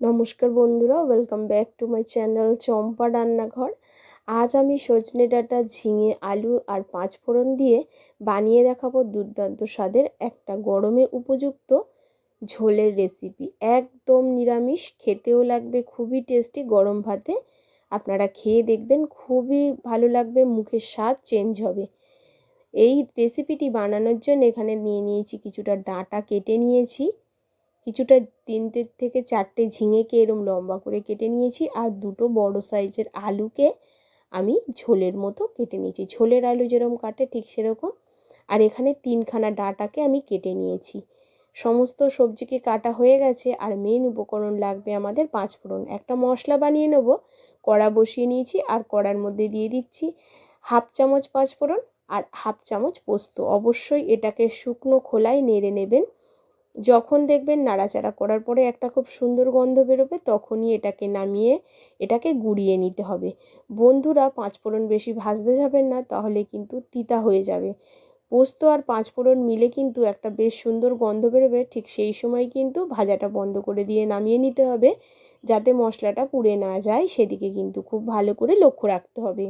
নমস্কার বন্ধুরা welcome back to my channel Champa Rannaghar. আজ আমি সজনে ডাঁটা, ঝিঙে, আলু আর পাঁচ ফোড়ন দিয়ে বানিয়ে দেখাবো দুর্দান্ত স্বাদের একটা গরমে উপযুক্ত ঝোলের রেসিপি একদম নিরামিষ, খেতেও লাগবে, খুবই টেস্টি গরম ভাতে। আপনারা খেয়ে দেখবেন, খুবই ভালো লাগবে, মুখের স্বাদ চেঞ্জ হবে। এই রেসিপিটি বানানোর জন্য এখানে নিয়ে নিয়েছি কিছুটা ডাঁটা কেটে নিয়েছি। কিছুটা তিনটে থেকে চারটে ঝিঙেকে এরম লম্বা করে কেটে নিয়েছি আর দুটো বড় সাইজের আলুকে আমি ঝোলের মতো কেটে নিয়েছি। ঝোলের আলু যেরকম কাটে ঠিক সেরকম। আর এখানে তিনখানা ডাটাকে আমি কেটে নিয়েছি। সমস্ত সবজিকে কাটা হয়ে গেছে আর মেন উপকরণ লাগবে আমাদের পাঁচ ফোড়ন। একটা মশলা বানিয়ে নেব, কড়া বসিয়ে নিয়েছি আর কড়ার মধ্যে দিয়ে দিচ্ছি হাফ চামচ পাঁচ ফোড়ন আর হাফ চামচ পোস্ত। অবশ্যই এটাকে শুকনো খোলায় নেড়ে নেবেন। যখন দেখবেন নাড়াচাড়া করার পরে একটা খুব সুন্দর গন্ধ বেরোবে, তখনই এটাকে নামিয়ে এটাকে গুঁড়িয়ে নিতে হবে। বন্ধুরা পাঁচফোড়ন বেশি ভাজতে যাবেন না, তাহলে কিন্তু তিতা হয়ে যাবে। পোস্ত আর পাঁচফোড়ন মিলে কিন্তু একটা বেশ সুন্দর গন্ধ বেরোবে, ঠিক সেই সময় কিন্তু ভাজাটা বন্ধ করে দিয়ে নামিয়ে নিতে হবে, যাতে মশলাটা পুড়ে না যায়, সেদিকে কিন্তু খুব ভালো করে লক্ষ্য রাখতে হবে।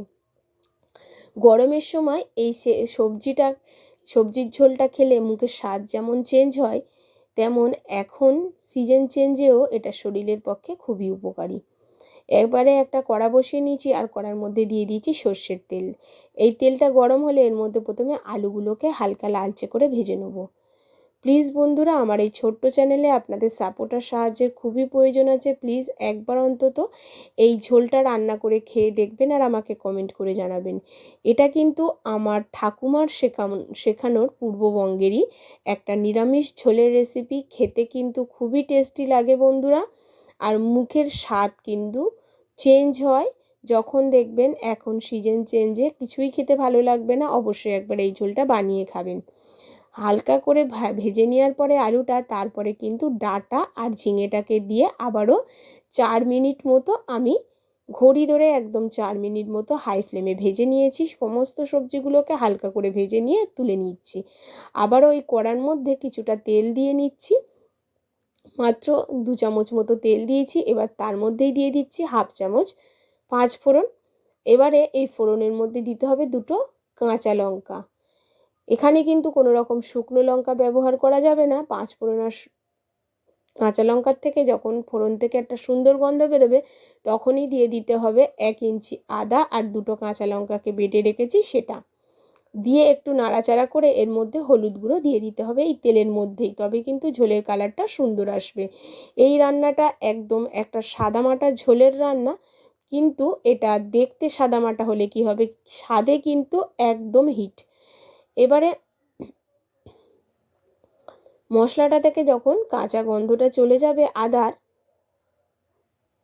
গরমের সময় এই সবজিটা, সবজির ঝোলটা খেলে মুখের স্বাদ যেমন চেঞ্জ হয় তেমন এখন সিজন চেঞ্জেও এটা শরীরের পক্ষে খুবই উপকারী। একবারে একটা কড়া বসিয়ে নিয়েছি আর কড়ার মধ্যে দিয়ে দিয়েছি সর্ষের তেল। এই তেলটা গরম হলে এর মধ্যে প্রথমে আলুগুলোকে হালকা লালচে করে ভেজে নেব। প্লিজ বন্ধুরা, আমার এই ছোট্ট চ্যানেলে আপনাদের সাপোর্টার সাহায্যের খুবই প্রয়োজন আছে। প্লিজ একবার অন্তত এই ঝোলটা রান্না করে খেয়ে দেখবেন আর আমাকে কমেন্ট করে জানাবেন। এটা কিন্তু আমার ঠাকুমার শেখানো শেখানোর পূর্ববঙ্গেরই একটা নিরামিষ ঝোলের রেসিপি খেতে কিন্তু খুবই টেস্টি লাগে বন্ধুরা আর মুখের স্বাদ কিন্তু চেঞ্জ হয়। যখন দেখবেন এখন সিজন চেঞ্জে কিছুই খেতে ভালো লাগবে না, অবশ্যই একবার এই ঝোলটা বানিয়ে খাবেন। হালকা করে ভেজে নেওয়ার পরে আলুটা, তারপরে কিন্তু ডাটা আর ঝিঙেটাকে দিয়ে আবারও চার মিনিট মতো আমি ঘড়ি ধরে একদম চার মিনিট মতো হাই ফ্লেমে ভেজে নিয়েছি। সমস্ত সবজিগুলোকে হালকা করে ভেজে নিয়ে তুলে নিচ্ছি। আবার ওই কড়ার মধ্যে কিছুটা তেল দিয়ে নিচ্ছি। মাত্র দু চামচ মতো তেল দিয়েছি। এবার তার মধ্যেই দিয়ে দিচ্ছি হাফ চামচ পাঁচ ফোড়ন। এবারে এই ফোড়নের মধ্যে দিতে হবে দুটো কাঁচা লঙ্কা। এখানে কিন্তু কোনো রকম শুকনো লঙ্কা ব্যবহার করা যাবে না। পাঁচ ফোড়ন আর কাঁচা লঙ্কার থেকে যখন ফোড়ন থেকে একটা সুন্দর গন্ধ বেরোবে, তখনই দিয়ে দিতে হবে এক ইঞ্চি আদা আর দুটো কাঁচা লঙ্কাকে বেটে রেখেছি সেটা। দিয়ে একটু নাড়াচাড়া করে এর মধ্যে হলুদ গুঁড়ো দিয়ে দিতে হবে এই তেলের মধ্যেই, তবে কিন্তু ঝোলের কালারটা সুন্দর আসবে। এই রান্নাটা একদম একটা সাদামাটা ঝোলের রান্না, কিন্তু এটা দেখতে সাদামাটা হলে কি হবে? স্বাদে কিন্তু একদম হিট। এবারে মশলাটা থেকে যখন কাঁচা গন্ধটা চলে যাবে আদার,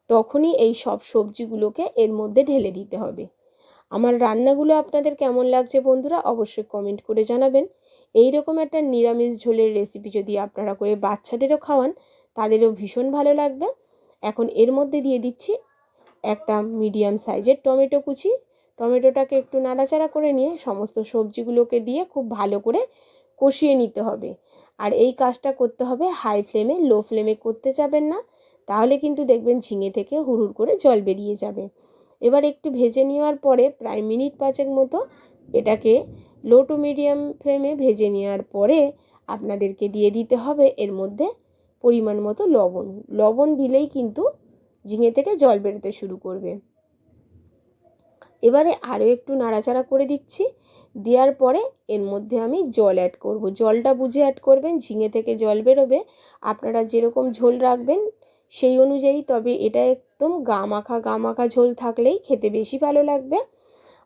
তখনই এই সব সবজিগুলোকে এর মধ্যে ঢেলে দিতে হবে। আমার রান্নাগুলো আপনাদের কেমন লাগছে বন্ধুরা অবশ্যই কমেন্ট করে জানাবেন। এই রকম একটা নিরামিষ ঝোলের রেসিপি যদি আপনারা করে বাচ্চাদেরও খাওয়ান, তাদেরও ভীষণ ভালো লাগবে। এখন এর মধ্যে দিয়ে দিচ্ছি একটা মিডিয়াম সাইজের টমেটো কুচি টমেটোটাকে একটু নাড়াচাড়া করে নিয়ে সমস্ত সবজিগুলোকে দিয়ে খুব ভালো করে কষিয়ে নিতে হবে। আর এই কাজটা করতে হবে হাই ফ্লেমে, লো ফ্লেমে করতে যাবেন না, তাহলে কিন্তু দেখবেন ঝিঙে থেকে হুড়ুর করে জল বেরিয়ে যাবে। এবার একটু ভেজে নেওয়ার পরে প্রায় মিনিট পাঁচেক মতো এটাকে লো টু মিডিয়াম ফ্লেমে ভেজে নেওয়ার পরে আপনাদেরকে দিয়ে দিতে হবে এর মধ্যে পরিমাণ মতো লবণ। লবণ দিলেই কিন্তু ঝিঙে থেকে জল বেরোতে শুরু করবে। এবারে আরও একটু নাড়াচাড়া করে দিচ্ছি। দেওয়ার পরে এর মধ্যে আমি জল অ্যাড করব। জলটা বুঝে অ্যাড করবেন, ঝিঙে থেকে জল বেরোবে। আপনারা যেরকম ঝোল রাখবেন সেই অনুযায়ী, তবে এটা একদম গা মাখা গা মাখা ঝোল থাকলেই খেতে বেশি ভালো লাগবে।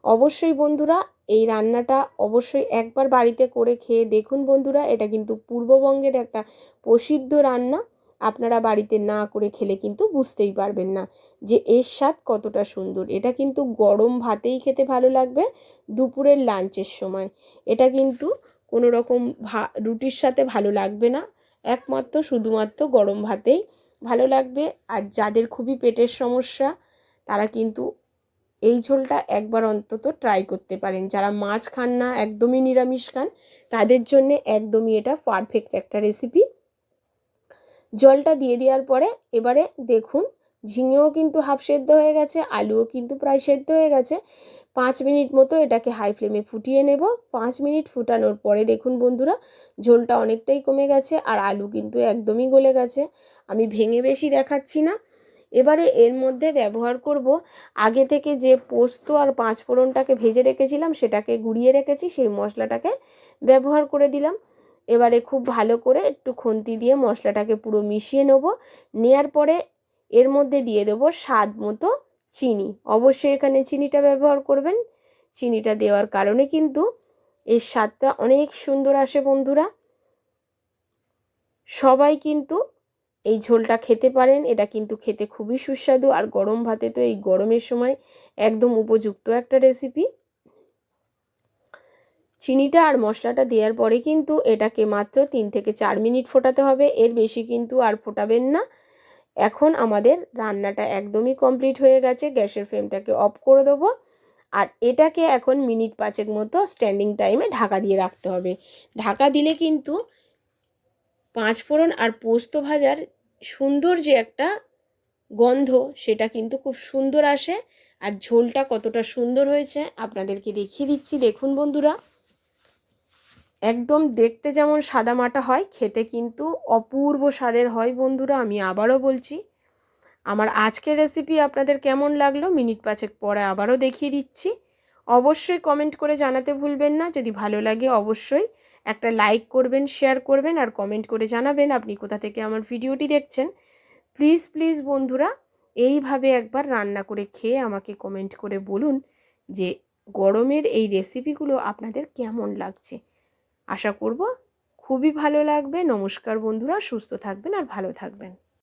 অবশ্যই বন্ধুরা, এই রান্নাটা অবশ্যই একবার বাড়িতে করে খেয়ে দেখুন বন্ধুরা, এটা কিন্তু পূর্ববঙ্গের একটা প্রসিদ্ধ রান্না। আপনারা বাড়িতে না করে খেলে কিন্তু বুঝতেই পারবেন না যে এর স্বাদ কতটা সুন্দর। এটা কিন্তু গরম ভাতেই খেতে ভালো লাগবে দুপুরের লাঞ্চের সময়। এটা কিন্তু কোনো রকম ভা, রুটির সাথে ভালো লাগবে না। একমাত্র শুধুমাত্র গরম ভাতেই ভালো লাগবে। আর যাদের খুবই পেটের সমস্যা, তারা কিন্তু এই ঝোলটা একবার অন্তত ট্রাই করতে পারেন। যারা মাছ খান না, একদমই নিরামিষ খান, তাদের জন্যে একদমই এটা পারফেক্ট একটা রেসিপি জলটা দিয়ে দেওয়ার পরে এবারে দেখুন, ঝিঙেও কিন্তু হাফ সেদ্ধ হয়ে গেছে, আলুও কিন্তু প্রায় সেদ্ধ হয়ে গেছে। পাঁচ মিনিট মতো এটাকে হাই ফ্লেমে ফুটিয়ে নেব। পাঁচ মিনিট ফুটানোর পরে দেখুন বন্ধুরা, ঝোলটা অনেকটাই কমে গেছে আর আলু কিন্তু একদমই গলে গেছে। আমি ভেঙে বেশি দেখাচ্ছি না। এবারে এর মধ্যে ব্যবহার করব, আগে থেকে যে পোস্ত আর পাঁচ ফোড়নটাকে ভেজে রেখেছিলাম, সেটাকে গুঁড়িয়ে রেখেছি, সেই মশলাটাকে ব্যবহার করে দিলাম। এবারে খুব ভালো করে একটু খুন্তি দিয়ে মশলাটাকে পুরো মিশিয়ে নেব। নেয়ার পরে এর মধ্যে দিয়ে দেবো স্বাদ মতো চিনি। অবশ্যই এখানে চিনিটা ব্যবহার করবেন। চিনিটা দেওয়ার কারণে কিন্তু এর স্বাদটা অনেক সুন্দর আসে বন্ধুরা। সবাই কিন্তু এই ঝোলটা খেতে পারেন। এটা কিন্তু খেতে খুবই সুস্বাদু আর গরম ভাতে তো এই গরমের সময় একদম উপযুক্ত একটা রেসিপি চিনিটা আর মশলাটা দেওয়ার পরে কিন্তু এটাকে মাত্র তিন থেকে চার মিনিট ফোটাতে হবে। এর বেশি কিন্তু আর ফোটাবেন না। এখন আমাদের রান্নাটা একদমই কমপ্লিট হয়ে গেছে। গ্যাসের ফ্লেমটাকে অফ করে দেবো। আর এটাকে এখন মিনিট পাঁচেক মতো স্ট্যান্ডিং টাইমে ঢাকা দিয়ে রাখতে হবে। ঢাকা দিলে কিন্তু পাঁচ ফোড়ন আর পোস্ত ভাজার সুন্দর যে একটা গন্ধ, সেটা কিন্তু খুব সুন্দর আসে। আর ঝোলটা কতটা সুন্দর হয়েছে আপনাদেরকে দেখিয়ে দিচ্ছি। দেখুন বন্ধুরা। একদম দেখতে যেমন সাদা মাটা হয়, খেতে কিন্তু অপূর্ব স্বাদের হয় বন্ধুরা, আমি আবারও বলছি। আমার আজকের রেসিপি আপনাদের কেমন লাগল মিনিট পাঁচেক পরে আবারও দেখিয়ে দিচ্ছি। অবশ্যই কমেন্ট করে জানাতে ভুলবেন না, যদি ভালো লাগে অবশ্যই একটা লাইক করবেন শেয়ার করবেন আর কমেন্ট করে জানাবেন আপনি কোথা থেকে আমার ভিডিওটি দেখছেন। প্লিজ প্লিজ বন্ধুরা, এইভাবে একবার রান্না করে খেয়ে আমাকে কমেন্ট করে বলুন যে গরমের এই রেসিপিগুলো আপনাদের কেমন লাগছে। আশা করব খুবই ভালো লাগবে। নমস্কার বন্ধুরা সুস্থ থাকবেন আর ভালো থাকবেন।